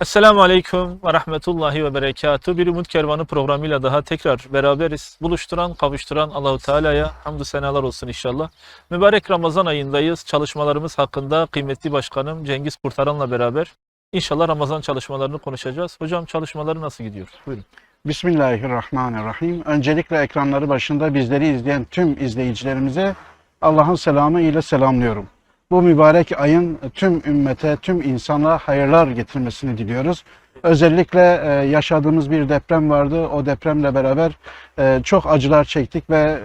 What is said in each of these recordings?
Esselamu Aleyküm ve Rahmetullahi ve Berekatuhu. Bir Umut Kervanı programıyla daha tekrar beraberiz. Buluşturan, kavuşturan Allahu Teala'ya hamdü senalar olsun inşallah. Mübarek Ramazan ayındayız. Çalışmalarımız hakkında kıymetli başkanım Cengiz Kurtaran'la beraber inşallah Ramazan çalışmalarını konuşacağız. Hocam çalışmaları nasıl gidiyor? Buyurun. Bismillahirrahmanirrahim. Öncelikle ekranları başında bizleri izleyen tüm izleyicilerimize Allah'ın selamı ile selamlıyorum. Bu mübarek ayın tüm ümmete, tüm insanlığa hayırlar getirmesini diliyoruz. Özellikle e, yaşadığımız bir deprem vardı. O depremle beraber e, çok acılar çektik ve e,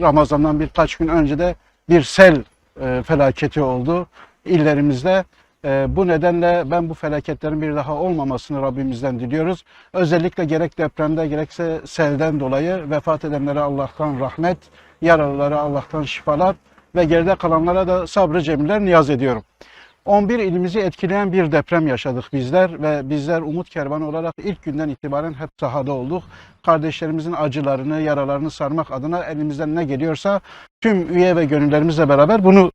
Ramazan'dan birkaç gün önce de bir sel felaketi oldu illerimizde. Bu nedenle ben bu felaketlerin bir daha olmamasını Rabbimizden diliyoruz. Özellikle gerek depremde gerekse selden dolayı vefat edenlere Allah'tan rahmet, yaralılara Allah'tan şifalar ve geride kalanlara da sabrı cemiller niyaz ediyorum. 11 ilimizi etkileyen bir deprem yaşadık bizler ve bizler Umut Kervanı olarak ilk günden itibaren hep sahada olduk. Kardeşlerimizin acılarını, yaralarını sarmak adına elimizden ne geliyorsa tüm üye ve gönüllerimizle beraber bunu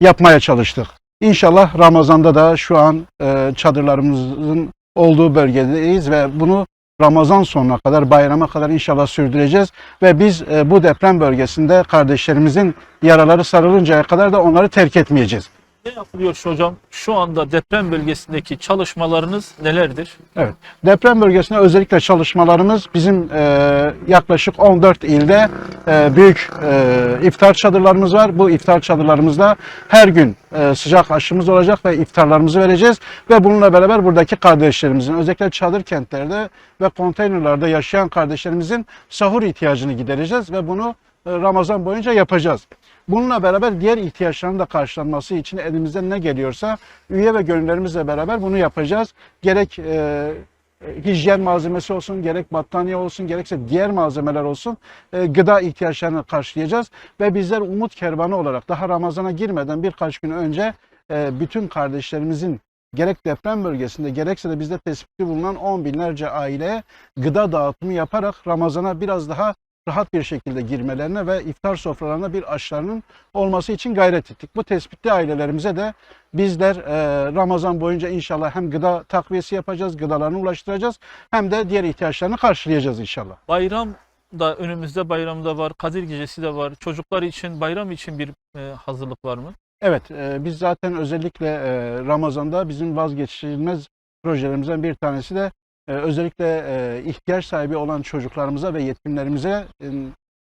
yapmaya çalıştık. İnşallah Ramazan'da da şu an e, çadırlarımızın olduğu bölgedeyiz ve bunu Ramazan sonuna kadar, bayrama kadar inşallah sürdüreceğiz. Ve biz e, bu deprem bölgesinde kardeşlerimizin yaraları sarılıncaya kadar da onları terk etmeyeceğiz. Ne yapılıyor hocam? Şu anda deprem bölgesindeki çalışmalarınız nelerdir? Evet. Deprem bölgesinde özellikle çalışmalarımız bizim e, yaklaşık 14 ilde e, büyük e, iftar çadırlarımız var. Bu iftar çadırlarımızda her gün e, sıcak aşımız olacak ve iftarlarımızı vereceğiz. Ve bununla beraber buradaki kardeşlerimizin özellikle çadır kentlerde ve konteynerlarda yaşayan kardeşlerimizin sahur ihtiyacını gidereceğiz ve bunu e, Ramazan boyunca yapacağız. Bununla beraber diğer ihtiyaçların da karşılanması için elimizden ne geliyorsa üye ve gönüllerimizle beraber bunu yapacağız. Gerek e, hijyen malzemesi olsun, gerek battaniye olsun, gerekse diğer malzemeler olsun e, gıda ihtiyaçlarını karşılayacağız. Ve bizler Umut Kervanı olarak daha Ramazan'a girmeden birkaç gün önce e, bütün kardeşlerimizin gerek deprem bölgesinde gerekse de bizde tespiti bulunan on binlerce aileye gıda dağıtımı yaparak Ramazan'a biraz daha rahat bir şekilde girmelerine ve iftar sofralarına bir aşlarının olması için gayret ettik. Bu tespitli ailelerimize de bizler e, Ramazan boyunca inşallah hem gıda takviyesi yapacağız, gıdalarını ulaştıracağız hem de diğer ihtiyaçlarını karşılayacağız inşallah. Bayram da önümüzde bayramda var, Kadir Gecesi de var. Çocuklar için, bayram için bir e, hazırlık var mı? Evet, e, biz zaten özellikle e, Ramazan'da bizim vazgeçilmez projelerimizden bir tanesi de özellikle e, ihtiyaç sahibi olan çocuklarımıza ve yetimlerimize e,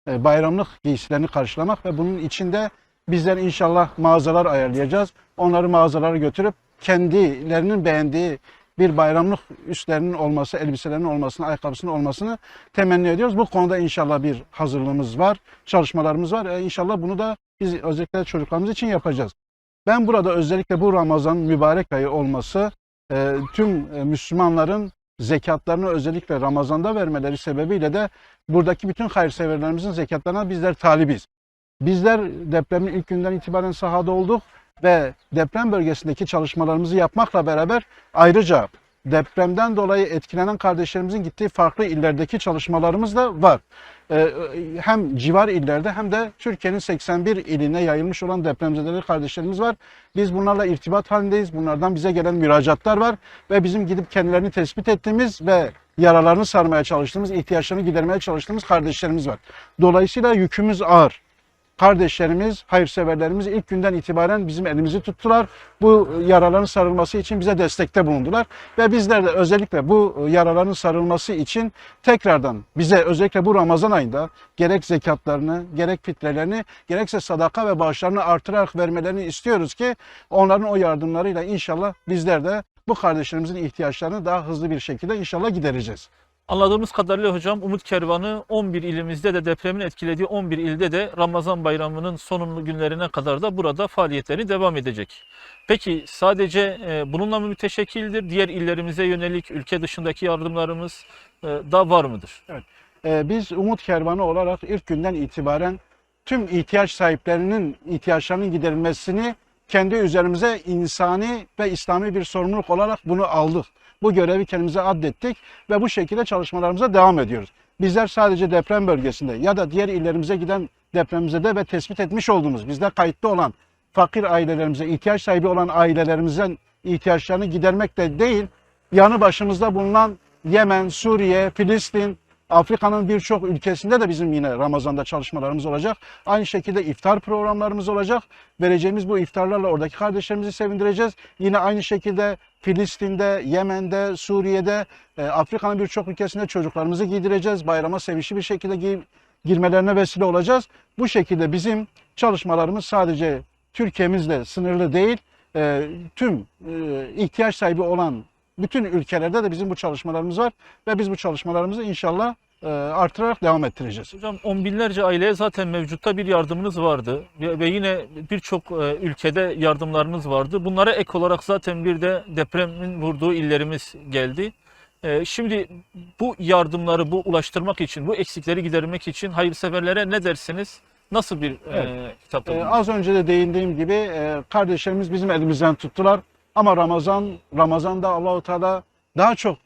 e, bayramlık giysilerini karşılamak ve bunun içinde bizler inşallah mağazalar ayarlayacağız. Onları mağazalara götürüp kendilerinin beğendiği bir bayramlık üstlerinin olması, elbiselerinin olmasını, ayakkabısının olmasını temenni ediyoruz. Bu konuda inşallah bir hazırlığımız var, çalışmalarımız var. E, inşallah bunu da biz özellikle çocuklarımız için yapacağız. Ben burada özellikle bu Ramazan mübarek ayı olması tüm Müslümanların zekatlarını özellikle Ramazan'da vermeleri sebebiyle de buradaki bütün hayırseverlerimizin zekatlarına bizler talibiz. Bizler depremin ilk günden itibaren sahada olduk ve deprem bölgesindeki çalışmalarımızı yapmakla beraber ayrıca depremden dolayı etkilenen kardeşlerimizin gittiği farklı illerdeki çalışmalarımız da var. Ee, hem civar illerde hem de Türkiye'nin 81 iline yayılmış olan depremzedeleri kardeşlerimiz var. Biz bunlarla irtibat halindeyiz. Bunlardan bize gelen müracaatlar var ve bizim gidip kendilerini tespit ettiğimiz ve yaralarını sarmaya çalıştığımız, ihtiyaçlarını gidermeye çalıştığımız kardeşlerimiz var. Dolayısıyla yükümüz ağır kardeşlerimiz, hayırseverlerimiz ilk günden itibaren bizim elimizi tuttular. Bu yaraların sarılması için bize destekte bulundular. Ve bizler de özellikle bu yaraların sarılması için tekrardan bize özellikle bu Ramazan ayında gerek zekatlarını, gerek fitrelerini, gerekse sadaka ve bağışlarını artırarak vermelerini istiyoruz ki onların o yardımlarıyla inşallah bizler de bu kardeşlerimizin ihtiyaçlarını daha hızlı bir şekilde inşallah gidereceğiz. Anladığımız kadarıyla hocam Umut Kervanı 11 ilimizde de depremin etkilediği 11 ilde de Ramazan bayramının sonunlu günlerine kadar da burada faaliyetleri devam edecek. Peki sadece e, bununla mı müteşekkildir? Diğer illerimize yönelik ülke dışındaki yardımlarımız e, da var mıdır? Ee, biz Umut Kervanı olarak ilk günden itibaren tüm ihtiyaç sahiplerinin ihtiyaçlarının giderilmesini kendi üzerimize insani ve İslami bir sorumluluk olarak bunu aldık. Bu görevi kendimize addettik ve bu şekilde çalışmalarımıza devam ediyoruz. Bizler sadece deprem bölgesinde ya da diğer illerimize giden depremzede ve tespit etmiş olduğumuz bizde kayıtlı olan fakir ailelerimize, ihtiyaç sahibi olan ailelerimizin ihtiyaçlarını gidermekle değil, yanı başımızda bulunan Yemen, Suriye, Filistin, Afrika'nın birçok ülkesinde de bizim yine Ramazan'da çalışmalarımız olacak. Aynı şekilde iftar programlarımız olacak. Vereceğimiz bu iftarlarla oradaki kardeşlerimizi sevindireceğiz. Yine aynı şekilde Filistin'de, Yemen'de, Suriye'de, e, Afrika'nın birçok ülkesinde çocuklarımızı giydireceğiz. Bayrama sevinçli bir şekilde girmelerine vesile olacağız. Bu şekilde bizim çalışmalarımız sadece Türkiye'mizle sınırlı değil, e, tüm e, ihtiyaç sahibi olan bütün ülkelerde de bizim bu çalışmalarımız var ve biz bu çalışmalarımızı inşallah artırarak devam ettireceğiz. Hocam on binlerce aileye zaten mevcutta bir yardımınız vardı ve yine birçok e, ülkede yardımlarınız vardı. Bunlara ek olarak zaten bir de depremin vurduğu illerimiz geldi. E, Şimdi bu yardımları bu ulaştırmak için, bu eksikleri gidermek için hayırseverlere ne dersiniz? Nasıl bir e, Evet. kitap Ee, az önce de değindiğim gibi e, kardeşlerimiz bizim elimizden tuttular. Ama Ramazan, Ramazan'da Allahu Teala daha çok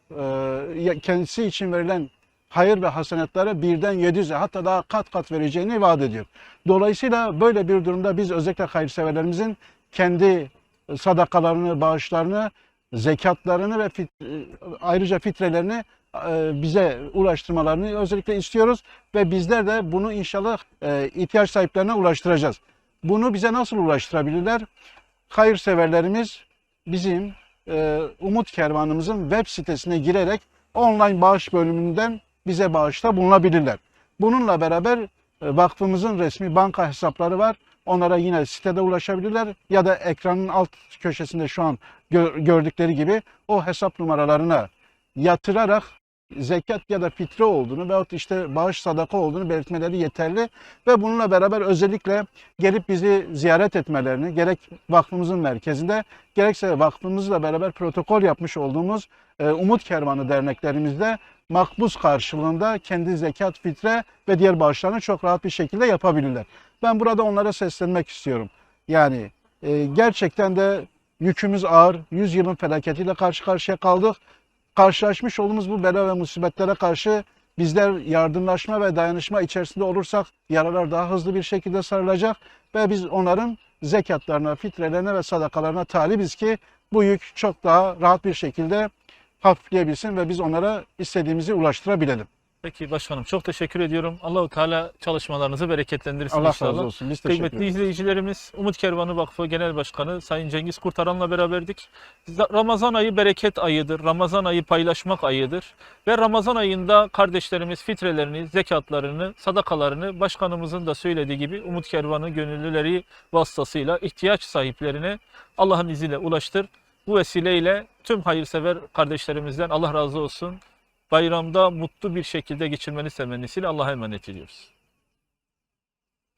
e, kendisi için verilen hayır ve hasenetleri birden 700'e hatta daha kat kat vereceğini vaat ediyor. Dolayısıyla böyle bir durumda biz özellikle hayırseverlerimizin kendi sadakalarını, bağışlarını, zekatlarını ve fit, e, ayrıca fitrelerini e, bize ulaştırmalarını özellikle istiyoruz ve bizler de bunu inşallah e, ihtiyaç sahiplerine ulaştıracağız. Bunu bize nasıl ulaştırabilirler? Hayırseverlerimiz bizim e, Umut Kervanımızın web sitesine girerek online bağış bölümünden bize bağışta bulunabilirler. Bununla beraber e, vakfımızın resmi banka hesapları var. Onlara yine sitede ulaşabilirler ya da ekranın alt köşesinde şu an gör- gördükleri gibi o hesap numaralarına yatırarak zekat ya da fitre olduğunu veyahut işte bağış sadaka olduğunu belirtmeleri yeterli ve bununla beraber özellikle gelip bizi ziyaret etmelerini gerek vakfımızın merkezinde gerekse vakfımızla beraber protokol yapmış olduğumuz e, Umut Kervanı derneklerimizde makbuz karşılığında kendi zekat, fitre ve diğer bağışlarını çok rahat bir şekilde yapabilirler. Ben burada onlara seslenmek istiyorum. Yani e, gerçekten de yükümüz ağır. 100 yılın felaketiyle karşı karşıya kaldık. Karşılaşmış olduğumuz bu bela ve musibetlere karşı bizler yardımlaşma ve dayanışma içerisinde olursak yaralar daha hızlı bir şekilde sarılacak ve biz onların zekatlarına, fitrelerine ve sadakalarına talibiz ki bu yük çok daha rahat bir şekilde hafifleyebilsin ve biz onlara istediğimizi ulaştırabilelim. Peki başkanım çok teşekkür ediyorum. Allahu Teala çalışmalarınızı bereketlendirsin Allah inşallah. razı olsun. Biz teşekkür Kıymetli izleyicilerimiz, Umut Kervanı Vakfı Genel Başkanı Sayın Cengiz Kurtaran'la beraberdik. Ramazan ayı bereket ayıdır. Ramazan ayı paylaşmak ayıdır. Ve Ramazan ayında kardeşlerimiz fitrelerini, zekatlarını, sadakalarını başkanımızın da söylediği gibi Umut Kervanı gönüllüleri vasıtasıyla ihtiyaç sahiplerine Allah'ın izniyle ulaştır. Bu vesileyle tüm hayırsever kardeşlerimizden Allah razı olsun. Bayramda mutlu bir şekilde geçirmeniz temennisiyle Allah'a emanet ediyoruz.